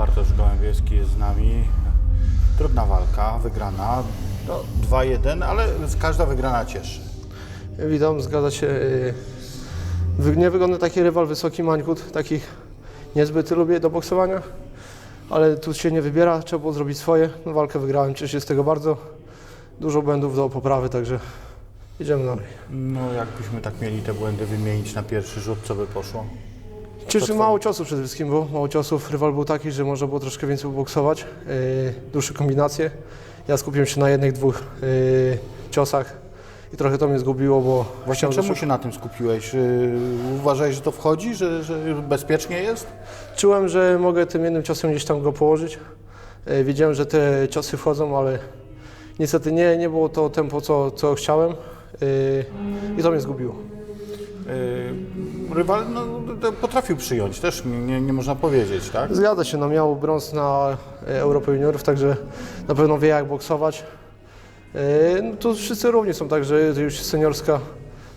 Bartosz Gołębieski jest z nami. Trudna walka, wygrana. No, 2-1, ale każda wygrana cieszy. Witam, zgadza się. Nie wygląda taki rywal wysoki, mańkut, takich niezbyt lubię do boksowania, ale tu się nie wybiera, trzeba było zrobić swoje. No, walkę wygrałem, cieszę się z tego bardzo. Dużo błędów do poprawy, także idziemy dalej. No, jakbyśmy tak mieli te błędy wymienić na pierwszy rzut, co by poszło? Cieszy To mało ciosów przede wszystkim, bo mało ciosów. Rywal był taki, że można było troszkę więcej boksować, yy, dłuższe kombinacje. Ja skupiłem się na jednych, dwóch yy, ciosach i trochę to mnie zgubiło, bo Właśnie czemu się na tym skupiłeś? Yy, Uważałeś, że to wchodzi, że, że bezpiecznie jest? Czułem, że mogę tym jednym ciosem gdzieś tam go położyć. E, Wiedziałem, że te ciosy wchodzą, ale niestety nie, nie było to tempo, co, co chciałem e, i to mnie zgubiło. Yy, Rywal no, potrafił przyjąć, też nie, nie, można powiedzieć, tak? Zgadza się, no miał brąz na e, Europę Juniorów, także na pewno wie jak boksować. E, No, tu wszyscy równi są, także to już jest seniorska,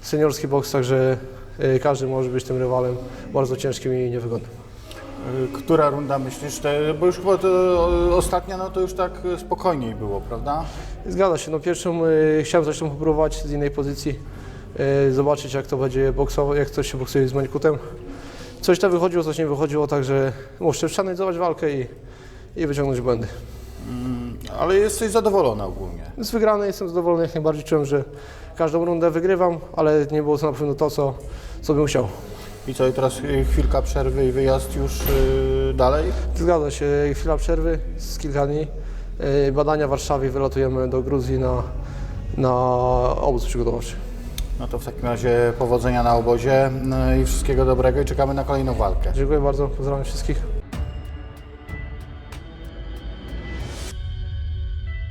seniorski boks, także e, każdy może być tym rywalem bardzo ciężkim i niewygodnym. Która runda myślisz? Te, bo już chyba ostatnia, no to już tak spokojniej było, prawda? Zgadza się. No pierwszą y, chciałem zresztą popróbować z innej pozycji, zobaczyć jak to będzie boksować, jak to się boksuje z Mańkutem. Coś tam wychodziło, coś nie wychodziło, także muszę przeanalizować walkę i, i wyciągnąć błędy. Mm, Ale jesteś zadowolona ogólnie. Z wygranej jestem zadowolony, jak najbardziej czułem, że każdą rundę wygrywam, ale nie było to na pewno to, co, co bym chciał. I co, i teraz yy, chwilka przerwy i wyjazd już yy, dalej? Zgadza się, chwila przerwy z kilka dni. Y, Badania w Warszawie, wylatujemy do Gruzji na, na obóz przygotowawczy. No to w takim razie powodzenia na obozie yy, i wszystkiego dobrego i czekamy na kolejną walkę. Dziękuję bardzo, pozdrawiam wszystkich.